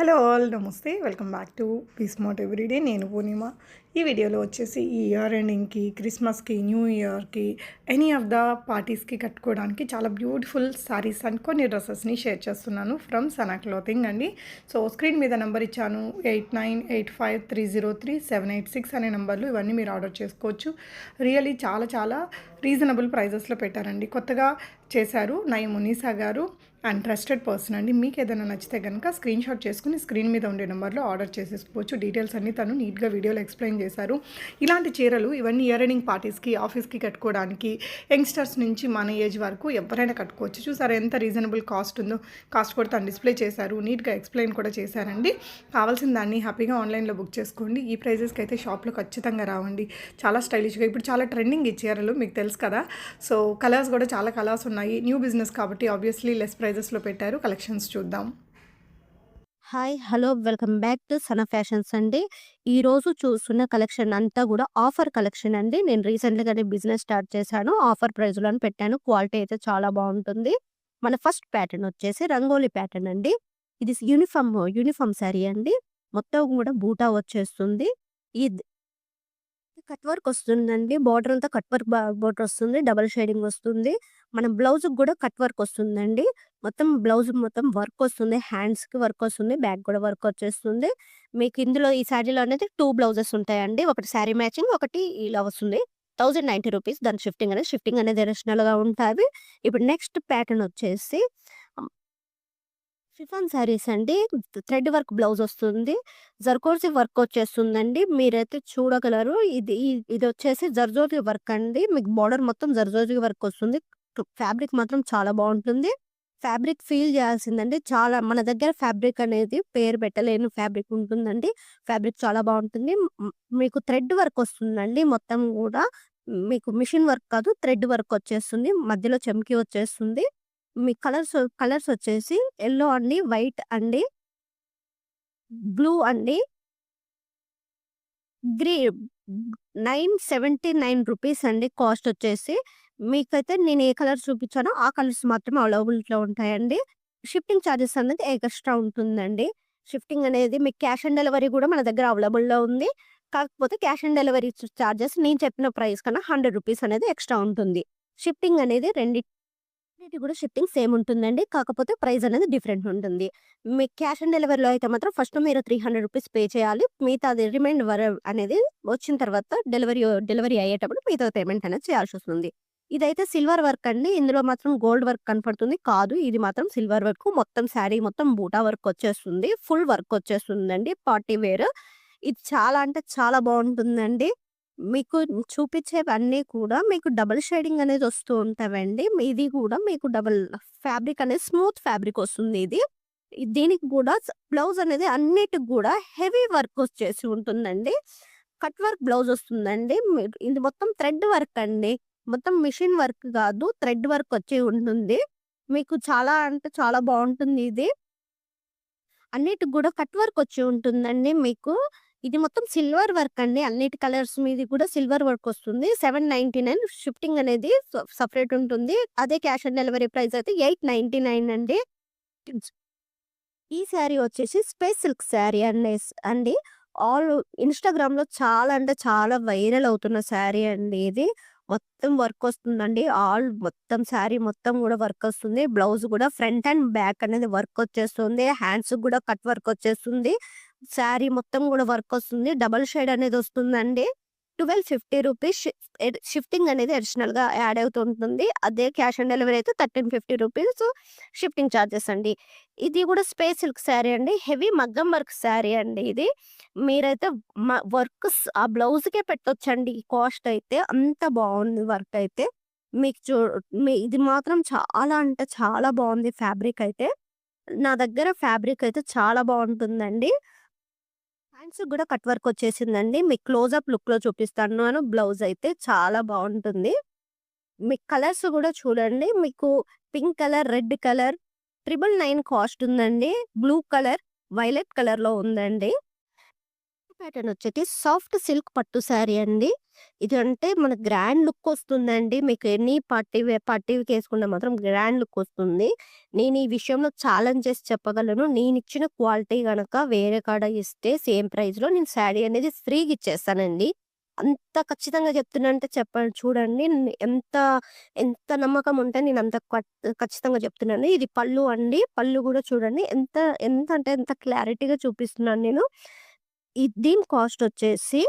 Hello all నమస్తే. Welcome back to పీస్ మోట్ ఎవ్రీడే నేను పూర్ణిమ. ఈ వీడియోలో వచ్చేసి ఈ ఇయర్ ఎండింగ్కి క్రిస్మస్కి న్యూ ఇయర్కి ఎనీ ఆఫ్ ద పార్టీస్కి కట్టుకోవడానికి చాలా బ్యూటిఫుల్ సారీస్ అండ్ కొన్ని డ్రెస్సెస్ని షేర్ చేస్తున్నాను ఫ్రమ్ సనా క్లోతింగ్ అండి. సో స్క్రీన్ మీద నెంబర్ ఇచ్చాను eight nine eight five three zero three seven eight six అనే నెంబర్లు ఇవన్నీ మీరు ఆర్డర్ చేసుకోవచ్చు. రియలీ చాలా చాలా రీజనబుల్ ప్రైజెస్లో పెట్టారండి. కొత్తగా చేశారు నై మునీసా గారు. అండ్ ట్రస్టెడ్ పర్సన్ అండి. మీకు ఏదైనా నచ్చితే కనుక స్క్రీన్ షాట్ చేసుకుని స్క్రీన్ మీద ఉండే నెంబర్లో ఆర్డర్ చేసేసుకోవచ్చు. డీటెయిల్స్ అన్ని తను నీట్గా వీడియోలో ఎక్స్ప్లెయిన్ చేశారు. ఇలాంటి చీరలు ఇవన్నీ ఇయర్ ఎండింగ్ పార్టీస్కి ఆఫీస్కి కట్టుకోవడానికి యంగ్స్టర్స్ నుంచి మన ఏజ్ వరకు ఎవరైనా కట్టుకోవచ్చు. చూసారు ఎంత రీజనబుల్ కాస్ట్ ఉందో? కాస్ట్ కూడా తను డిస్ప్లే చేశారు. నీట్గా ఎక్స్ప్లెయిన్ కూడా చేశారండి. కావాల్సిన దాన్ని హ్యాపీగా ఆన్లైన్లో బుక్ చేసుకోండి. ఈ ప్రైజెస్కి అయితే షాప్లో ఖచ్చితంగా రావండి. చాలా స్టైలిష్గా ఇప్పుడు చాలా ట్రెండింగ్ ఈ చీరలు మీకు తెలుసు కదా. సో కలర్స్ కూడా చాలా కలర్స్ ఉన్నాయి. న్యూ బిజినెస్ కాబట్టి ఆబ్వియస్లీ లెస్ ప్రైజెస్లో పెట్టారు. కలెక్షన్స్ చూద్దాం. Hi hello welcome back to Sana fashions అండి ఈ రోజు చూస్తున్న కలెక్షన్ అంతా కూడా ఆఫర్ కలెక్షన్ అండి. నేను రీసెంట్గానే బిజినెస్ స్టార్ట్ చేశాను. ఆఫర్ ప్రైస్ పెట్టాను. క్వాలిటీ అయితే చాలా బాగుంటుంది. మన ఫస్ట్ ప్యాటర్న్ వచ్చేసి రంగోలీ ప్యాటర్న్ అండి. ఇది యూనిఫామ్ యూనిఫామ్ శారీ అండి. మొత్తం కూడా బూటా వచ్చేస్తుంది. ఈ కట్ వర్క్ వస్తుందండి. బార్డర్ అంతా కట్ వర్క్ బార్డర్ వస్తుంది. డబల్ షేడింగ్ వస్తుంది. మన బ్లౌజ్ కూడా కట్ వర్క్ వస్తుందండి. మొత్తం బ్లౌజ్ మొత్తం వర్క్ వస్తుంది. హ్యాండ్స్కి వర్క్ వస్తుంది. బ్యాక్ కూడా వర్క్ వచ్చేస్తుంది. మీకు ఇందులో ఈ శారీలో అనేది టూ బ్లౌజెస్ ఉంటాయండి. ఒకటి శారీ మ్యాచింగ్ ఒకటి ఇలా వస్తుంది. థౌజండ్ నైన్టీ రూపీస్ దాని షిఫ్టింగ్ అనేది షిఫ్టింగ్ అనేది అడిషనల్గా ఉంటుంది. ఇప్పుడు నెక్స్ట్ ప్యాటర్న్ వచ్చేసి షిఫాన్ శారీస్ అండి. థ్రెడ్ వర్క్ బ్లౌజ్ వస్తుంది. జర్కోర్సి వర్క్ వచ్చేస్తుందండి. మీరైతే చూడగలరు. ఇది ఇది వచ్చేసి జర్జోజి వర్క్ అండి. మీకు బార్డర్ మొత్తం జర్జోజి వర్క్ వస్తుంది. ఫ్యాబ్రిక్ మాత్రం చాలా బాగుంటుంది. ఫ్యాబ్రిక్ ఫీల్ చేయాల్సిందండి. చాలా మన దగ్గర ఫ్యాబ్రిక్ అనేది పేరు పెట్టలేని ఫ్యాబ్రిక్ ఉంటుందండి. ఫ్యాబ్రిక్ చాలా బాగుంటుంది. మీకు థ్రెడ్ వర్క్ వస్తుందండి మొత్తం కూడా. మీకు మిషన్ వర్క్ కాదు థ్రెడ్ వర్క్ వచ్చేస్తుంది. మధ్యలో చెమ్కి వచ్చేస్తుంది. మీ కలర్స్ కలర్స్ వచ్చేసి ఎల్లో అండి వైట్ అండి బ్లూ అండి. గ్రీ నైన్ సెవెంటీ నైన్ రూపీస్ అండి కాస్ట్ వచ్చేసి. మీకైతే నేను ఏ కలర్స్ చూపించానో ఆ కలర్స్ మాత్రమే అవైలబిలిటీలో ఉంటాయండి. షిఫ్టింగ్ ఛార్జెస్ అనేది ఎక్స్ట్రా ఉంటుందండి. షిఫ్టింగ్ అనేది మీకు క్యాష్ ఆన్ డెలివరీ కూడా మన దగ్గర అవైలబుల్లో ఉంది. కాకపోతే క్యాష్ ఆన్ డెలివరీ ఛార్జెస్ నేను చెప్పిన ప్రైస్ కన్నా హండ్రెడ్ రూపీస్ అనేది ఎక్స్ట్రా ఉంటుంది. షిఫ్టింగ్ అనేది రెండు ఇది కూడా షిఫ్టింగ్ సేమ్ ఉంటుందండి. కాకపోతే ప్రైస్ అనేది డిఫరెంట్ ఉంటుంది. మీ క్యాష్ ఆన్ డెలివరీలో అయితే మాత్రం ఫస్ట్ మీరు త్రీ హండ్రెడ్ రూపీస్ పే చేయాలి. మిగతాది రిమైండ్ వర అనేది వచ్చిన తర్వాత డెలివరీ డెలివరీ అయ్యేటప్పుడు మిగతా పేమెంట్ అనేది చేయాల్సి వస్తుంది. ఇదైతే సిల్వర్ వర్క్ అండి. ఇందులో మాత్రం గోల్డ్ వర్క్ కనపడుతుంది. కాదు ఇది మాత్రం సిల్వర్ వర్క్. మొత్తం శారీ మొత్తం బూటా వర్క్ వచ్చేస్తుంది. ఫుల్ వర్క్ వచ్చేస్తుందండి. Party wear. ఇది చాలా అంటే చాలా బాగుంటుందండి. మీకు చూపించేవన్నీ కూడా మీకు డబుల్ షేడింగ్ అనేది వస్తూ ఉంటావండి ఇది కూడా మీకు డబుల్ ఫ్యాబ్రిక్ అనేది స్మూత్ ఫ్యాబ్రిక్ వస్తుంది ఇది. దీనికి కూడా బ్లౌజ్ అనేది అన్నిటికి కూడా హెవీ వర్క్ వచ్చేసి ఉంటుందండి. కట్ వర్క్ బ్లౌజ్ వస్తుందండి. మీ- ఇది మొత్తం థ్రెడ్ వర్క్ అండి. మొత్తం మిషన్ వర్క్ కాదు థ్రెడ్ వర్క్ వచ్చి ఉంటుంది. మీకు చాలా అంటే చాలా బాగుంటుంది ఇది. అన్నిటికి కూడా కట్ వర్క్ వచ్చి ఉంటుందండి మీకు. ఇది మొత్తం సిల్వర్ వర్క్ అండి. అన్నిటి కలర్స్ మీద కూడా సిల్వర్ వర్క్ వస్తుంది. సెవెన్ నైన్టీ నైన్ షిఫ్టింగ్ అనేది సపరేట్ ఉంటుంది. అదే క్యాష్ ఆన్ డెలివరీ ప్రైస్ అయితే ఎయిట్ నైన్టీ నైన్ అండి. ఈ శారీ వచ్చేసి స్పేస్ సిల్క్ శారీ అండి అండి. ఆల్ ఇన్స్టాగ్రామ్లో చాలా అంటే చాలా వైరల్ అవుతున్న శారీ అండి ఇది. మొత్తం వర్క్ వస్తుందండి. ఆల్ మొత్తం శారీ మొత్తం కూడా వర్క్ వస్తుంది. బ్లౌజ్ కూడా ఫ్రంట్ అండ్ బ్యాక్ అనేది వర్క్ వచ్చేస్తుంది. హ్యాండ్స్ కూడా కట్ వర్క్ వచ్చేస్తుంది. శారీ మొత్తం కూడా వర్క్ వస్తుంది. డబల్ షేడ్ అనేది వస్తుందండి. ట్వెల్వ్ ఫిఫ్టీ రూపీస్ షిఫ్టింగ్ అనేది అడిషనల్గా యాడ్ అవుతుంటుంది. అదే క్యాష్ ఆన్ డెలివరీ అయితే thirteen fifty rupees shifting charges అండి. ఇది కూడా స్పేస్ సిల్క్ శారీ అండి. హెవీ మగ్గం వర్క్ శారీ అండి ఇది. మీరైతే వర్క్ ఆ బ్లౌజ్ కే పెట్టొచ్చండి కాస్ట్ అయితే అంత బాగుంది వర్క్ అయితే. మీకు చూ మీ ఇది మాత్రం చాలా అంటే చాలా బాగుంది ఫ్యాబ్రిక్ అయితే. నా దగ్గర ఫ్యాబ్రిక్ అయితే చాలా బాగుంటుందండి. హ్యాండ్స్ కూడా కట్ వర్క్ వచ్చేసిందండి. మీకు క్లోజ్అప్ లుక్లో చూపిస్తాను బ్లౌజ్ అయితే చాలా బాగుంటుంది. మీ కలర్స్ కూడా చూడండి. మీకు pink colour red colour triple nine cost ఉందండి. బ్లూ కలర్ వైలెట్ కలర్లో ఉందండి. ప్యాటర్న్ వచ్చేసి సాఫ్ట్ సిల్క్ పట్టు శారీ అండి. ఇది అంటే మన గ్రాండ్ లుక్ వస్తుందండి. మీకు ఎన్ని పార్టీ వేర్ వేసుకున్నా మాత్రం గ్రాండ్ లుక్ వస్తుంది. నేను ఈ విషయంలో ఛాలెంజ్ చేసి చెప్పగలను. నేనిచ్చిన క్వాలిటీ కనుక వేరే కాడ ఇస్తే సేమ్ ప్రైస్‌లో నేను శారీ అనేది ఫ్రీగా ఇచ్చేస్తానండి. అంత ఖచ్చితంగా చెప్తున్నా అంటే చెప్పండి చూడండి. ఎంత ఎంత నమ్మకం ఉంటే నేను అంత ఖచ్చితంగా చెప్తున్నాను. ఇది పళ్ళు అండి. పళ్ళు కూడా చూడండి. ఎంత ఎంత అంటే ఎంత క్లారిటీగా చూపిస్తున్నాను నేను. దీని కాస్ట్ వచ్చేసి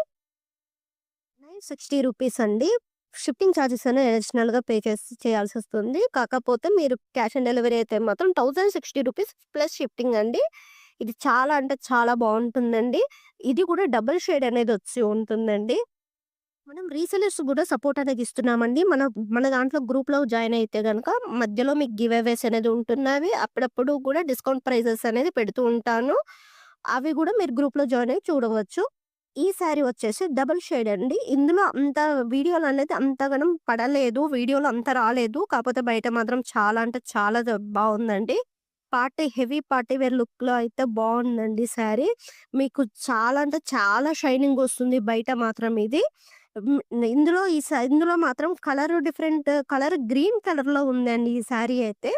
960 రూపీస్ అండి. షిప్పింగ్ ఛార్జెస్ అనేది అడిషనల్‌గా పే చేసి చేయాల్సి వస్తుంది కాకపోతే మీరు క్యాష్ ఆన్ డెలివరీ అయితే మాత్రం 1060 రూపీస్ ప్లస్ షిఫ్టింగ్ అండి. ఇది చాలా అంటే చాలా బాగుంటుందండి ఇది కూడా డబుల్ షేడ్ అనేది వచ్చి ఉంటుందండి. మనం రీసెలర్స్ కూడా సపోర్ట్ అనేది ఇస్తున్నామండి. మన మన దాంట్లో గ్రూప్‌లో జాయిన్ అయితే కనుక మధ్యలో మీకు గివ్ అవేస్ అనేది ఉంటున్నవి. అప్పుడప్పుడు కూడా డిస్కౌంట్ ప్రైజెస్ అనేది పెడుతూ ఉంటాను. అవి కూడా మీరు గ్రూప్‌లో జాయిన్ అయ్యి చూడవచ్చు. ఈ శారీ వచ్చేసి డబుల్ షేడ్ అండి. ఇందులో అంత వీడియోలు అనేది అంతగనం పడలేదు. వీడియోలో అంత రాలేదు. కాకపోతే బయట మాత్రం చాలా అంటే చాలా బాగుందండి పార్టీ హెవీ పార్టీ వేర్ లుక్‌లో అయితే బాగుందండి శారీ. మీకు చాలా అంటే చాలా షైనింగ్ వస్తుంది బయట మాత్రం ఇది. ఇందులో ఈ ఇందులో మాత్రం కలర్ డిఫరెంట్ కలర్ గ్రీన్ కలర్‌లో ఉందండి ఈ శారీ అయితే.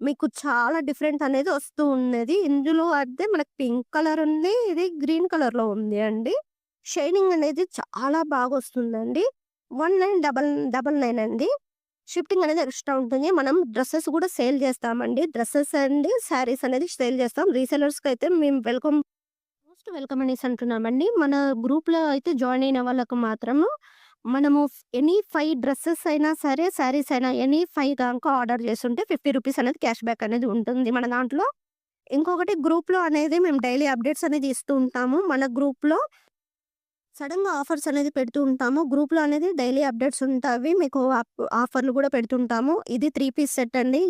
మీకు చాలా డిఫరెంట్ అనేది వస్తూ ఉన్నది. ఇందులో అయితే మనకు పింక్ కలర్ ఉంది. ఇది గ్రీన్ కలర్లో ఉంది అండి. షైనింగ్ అనేది చాలా బాగా వస్తుందండి one nine double double nine అండి. షిఫ్టింగ్ అనేది ఎక్స్‌ట్రా ఉంటుంది. మనం డ్రెస్సెస్ కూడా సేల్ చేస్తామండి. డ్రెస్సెస్ అండ్ శారీస్ అనేది సేల్ చేస్తాం. రీసెలర్స్‌కైతే మేము వెల్కమ్ మోస్ట్ వెల్కమ్ అనేసి అంటున్నామండి. మన గ్రూప్‌లో అయితే జాయిన్ అయిన వాళ్ళకు మాత్రము మనము ఎనీ ఫైవ్ డ్రెస్సెస్ అయినా సరే, శారీస్ అయినా ఎనీ ఫైవ్ కనుక ఆర్డర్ చేస్తుంటే ఫిఫ్టీ రూపీస్ అనేది క్యాష్ బ్యాక్ అనేది ఉంటుంది మన దాంట్లో. ఇంకొకటి గ్రూప్‌లో అనేది మేము డైలీ అప్డేట్స్ అనేది ఇస్తూ ఉంటాము. మన గ్రూప్‌లో సడన్గా ఆఫర్స్ అనేది పెడుతూ ఉంటాము. గ్రూప్‌లో అనేది డైలీ అప్డేట్స్ ఉంటాయి మీకు ఆఫర్‌లు కూడా పెడుతుంటాము. ఇది త్రీ పీస్ సెట్ అండి.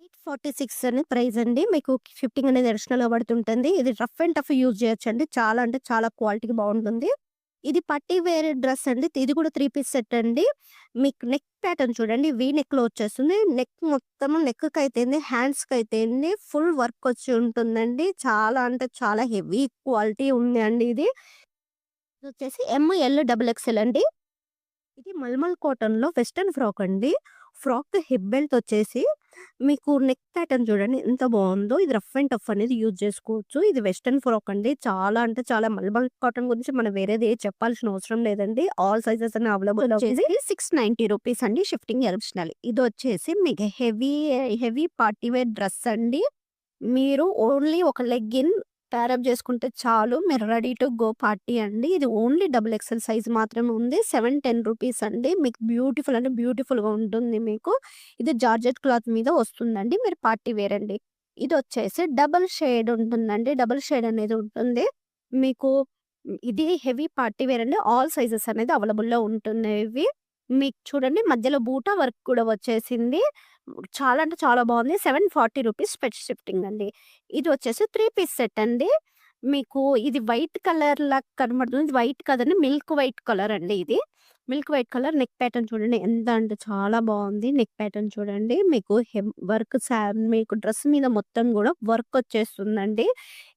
ఎయిట్ ఫార్టీ సిక్స్ అనే ప్రైస్ అండి. మీకు ఫిఫ్టీన్ అనేది అడిషనల్‌గా పడుతుంటుంది. ఇది రఫ్ అండ్ టఫ్ యూజ్ చేయొచ్చండి. చాలా అంటే చాలా క్వాలిటీ బాగుంటుంది ఇది పట్టి వేరే డ్రెస్ అండి. ఇది కూడా త్రీ పీస్ సెట్ అండి. మీకు నెక్ ప్యాటర్న్ చూడండి. వీ నెక్‌లో వచ్చేస్తుంది. నెక్ మొత్తం నెక్కి అయితేంది హ్యాండ్స్కి అయితేంది ఫుల్ వర్క్ వచ్చి ఉంటుందండి. చాలా అంటే చాలా హెవీ క్వాలిటీ ఉంది అండి ఇది. వచ్చేసి ఎంఎల్ డబుల్ ఎక్స్‌ఎల్ అండి. ఇది మల్మల్ కాటన్‌లో వెస్టర్న్ ఫ్రాక్ అండి. ఫ్రాక్ హిప్ బెల్ట్ వచ్చేసి మీకు నెక్ ప్యాటర్న్ చూడండి ఎంత బాగుందో ఇది రఫ్ అండ్ టఫ్ అనేది యూజ్ చేసుకోవచ్చు. ఇది వెస్టర్న్ ఫ్రాక్ అండి. చాలా అంటే చాలా మల్బల్ కాటన్ గురించి మనం వేరేది ఏ చెప్పాల్సిన అవసరం లేదండి. ఆల్ సైజెస్ అన్ని అవైలబుల్ వచ్చేసి 690 రూపీస్ అండి. షిఫ్టింగ్ ఎర్బినాలి ఇది వచ్చేసి మీకు heavy heavy party wear dress అండి. మీరు ఓన్లీ ఒక లెగ్గిన్ ప్యారప్ చేసుకుంటే చాలు. మీరు రెడీ టు గో పార్టీ అండి. ఇది ఓన్లీ డబుల్ ఎక్సెల్ సైజ్ మాత్రమే ఉంది. 710 రూపీస్ అండి. మీకు బ్యూటిఫుల్ అంటే బ్యూటిఫుల్‌గా ఉంటుంది మీకు. ఇది జార్జెట్ క్లాత్ మీద వస్తుందండి. మీరు పార్టీ వేర్ అండి. ఇదొచ్చేసి డబుల్ షేడ్ ఉంటుందండి. డబుల్ షేడ్ అనేది ఉంటుంది. మీకు ఇది హెవీ పార్టీ వేర్ అండి. ఆల్ సైజెస్ అనేది అవైలబుల్‌లో ఉంటున్నాయి ఇవి. మీకు చూడండి మధ్యలో బూటా వర్క్ కూడా వచ్చేసింది. చాలా అంటే చాలా బాగుంది seven forty rupees special shifting అండి. ఇది వచ్చేసి త్రీ పీస్ సెట్ అండి. మీకు ఇది వైట్ కలర్ లా కనబడుతుంది. ఇది వైట్ కదండి మిల్క్ వైట్ కలర్ అండి ఇది. Milk white colour neck pattern చూడండి ఎంత అంటే చాలా బాగుంది నెక్ ప్యాటర్న్ చూడండి. మీకు హెమ్ వర్క్ మీకు డ్రెస్ మీద మొత్తం కూడా వర్క్ వచ్చేస్తుందండి.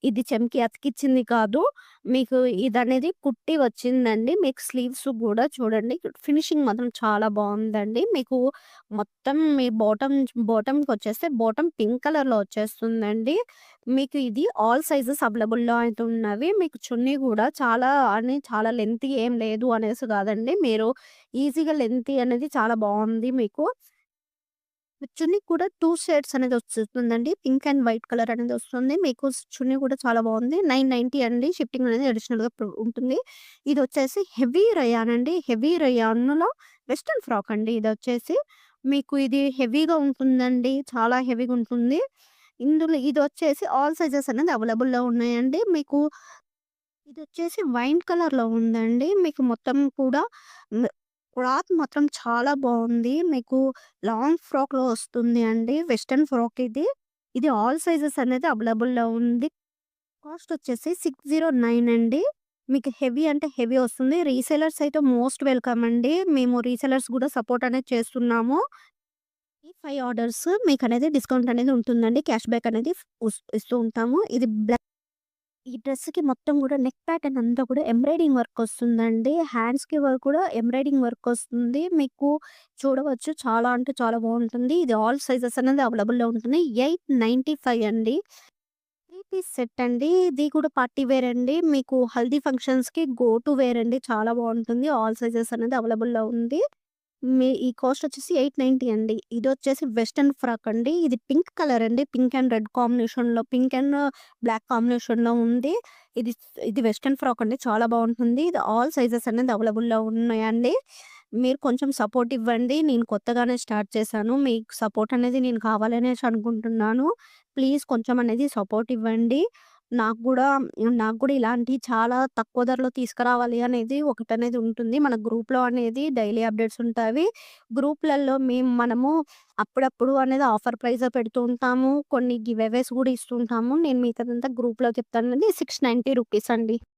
ఇది చెంకి అతికిచ్చింది కాదు. మీకు ఇదనేది కుట్టి వచ్చిందండి. మీకు స్లీవ్స్ కూడా చూడండి. ఫినిషింగ్ మాత్రం చాలా బాగుందండి మీకు మొత్తం మీ బాటమ్ బాటమ్కి వచ్చేస్తే బాటమ్ పింక్ కలర్‌లో వచ్చేస్తుందండి. మీకు ఇది ఆల్ సైజెస్ అవైలబుల్‌లో అయితే ఉన్నవి. మీకు చున్నీ కూడా చాలా అని చాలా లెంత్ ఏం లేదు అనేసి కాదండి. మీరు ఈజీగా లెంత్ అనేది చాలా బాగుంది మీకు. చున్నీ కూడా టూ షేడ్స్ అనేది వస్తుందండి పింక్ అండ్ వైట్ కలర్ అనేది వస్తుంది. మీకు చున్నీ కూడా చాలా బాగుంది నైన్ నైన్టీ అండి. షిఫ్టింగ్ అనేది అడిషనల్‌గా ఉంటుంది ఉంటుంది. ఇదొచ్చేసి హెవీ రయాన్ అండి. హెవీ రయాన్‌లో వెస్టర్న్ ఫ్రాక్ అండి ఇది వచ్చేసి మీకు ఇది హెవీగా ఉంటుందండి. చాలా హెవీగా ఉంటుంది. ఇందులో ఇది వచ్చేసి ఆల్ సైజెస్ అనేది అవైలబుల్‌లో ఉన్నాయండి. మీకు ఇది వచ్చేసి వైన్ కలర్‌లో ఉందండి. మీకు మొత్తం కూడా క్లాత్ మాత్రం చాలా బాగుంది మీకు లాంగ్ ఫ్రాక్‌లో వస్తుంది అండి. వెస్టర్న్ ఫ్రాక్ ఇది. ఇది ఆల్ సైజెస్ అనేది అవైలబుల్‌లో ఉంది. కాస్ట్ వచ్చేసి 609 అండి. మీకు హెవీ అంటే హెవీ వస్తుంది. రీసెలర్స్ అయితే మోస్ట్ వెల్కమ్ అండి. మేము రీసెలర్స్ కూడా సపోర్ట్ అనేది చేస్తున్నాము. ఈ 5 ఆర్డర్స్ అనేది డిస్కౌంట్ అనేది ఉంటుందండి. క్యాష్ బ్యాక్ అనేది ఇస్తూ ఉంటాము. ఇది బ్లాక్ ఈ డ్రెస్‌కి మొత్తం కూడా నెక్ ప్యాటర్న్ అంతా కూడా ఎంబ్రాయిడింగ్ వర్క్ వస్తుందండి. హ్యాండ్స్‌కి వర్క్ కూడా ఎంబ్రాయిడింగ్ వర్క్ వస్తుంది. మీకు చూడవచ్చు చాలా అంటే చాలా బాగుంటుంది ఇది ఆల్ సైజెస్ అనేది అవైలబుల్‌లో ఉంటుంది. 895 అండి. త్రీ పీస్ సెట్ అండి. ఇది కూడా పార్టీ వేర్ అండి. మీకు హల్దీ ఫంక్షన్స్‌కి గో టు వేర్ అండి. చాలా బాగుంటుంది ఆల్ సైజెస్ అనేది అవైలబుల్‌లో ఉంది. మీ ఈ కాస్ట్ వచ్చేసి 890 అండి. ఇది వచ్చేసి వెస్టర్న్ ఫ్రాక్ అండి. ఇది పింక్ కలర్ అండి. పింక్ అండ్ రెడ్ కాంబినేషన్‌లో పింక్ అండ్ బ్లాక్ కాంబినేషన్‌లో ఉంది. ఇది ఇది వెస్టర్న్ ఫ్రాక్ అండి. చాలా బాగుంటుంది ఇది ఆల్ సైజెస్ అనేది అవైలబుల్‌లో ఉన్నాయండి. మీరు కొంచెం సపోర్ట్ ఇవ్వండి. నేను కొత్తగానే స్టార్ట్ చేశాను. మీకు సపోర్ట్ అనేది నేను కావాలనేసి అనుకుంటున్నాను. ప్లీజ్ కొంచెం అనేది సపోర్ట్ ఇవ్వండి. నాకు కూడా నాకు కూడా ఇలాంటివి చాలా తక్కువ ధరలో తీసుకురావాలి అనేది ఒకటనేది ఉంటుంది. మన గ్రూప్‌లో అనేది డైలీ అప్డేట్స్ ఉంటాయి గ్రూప్‌లలో మేము మనము అప్పుడప్పుడు అనేది ఆఫర్ ప్రైస్ పెడుతూ ఉంటాము. కొన్ని గివ్ అవేస్ కూడా ఇస్తుంటాము. నేను మిగతాదంతా గ్రూప్‌లో చెప్తానండి. 690 రూపీస్ అండి.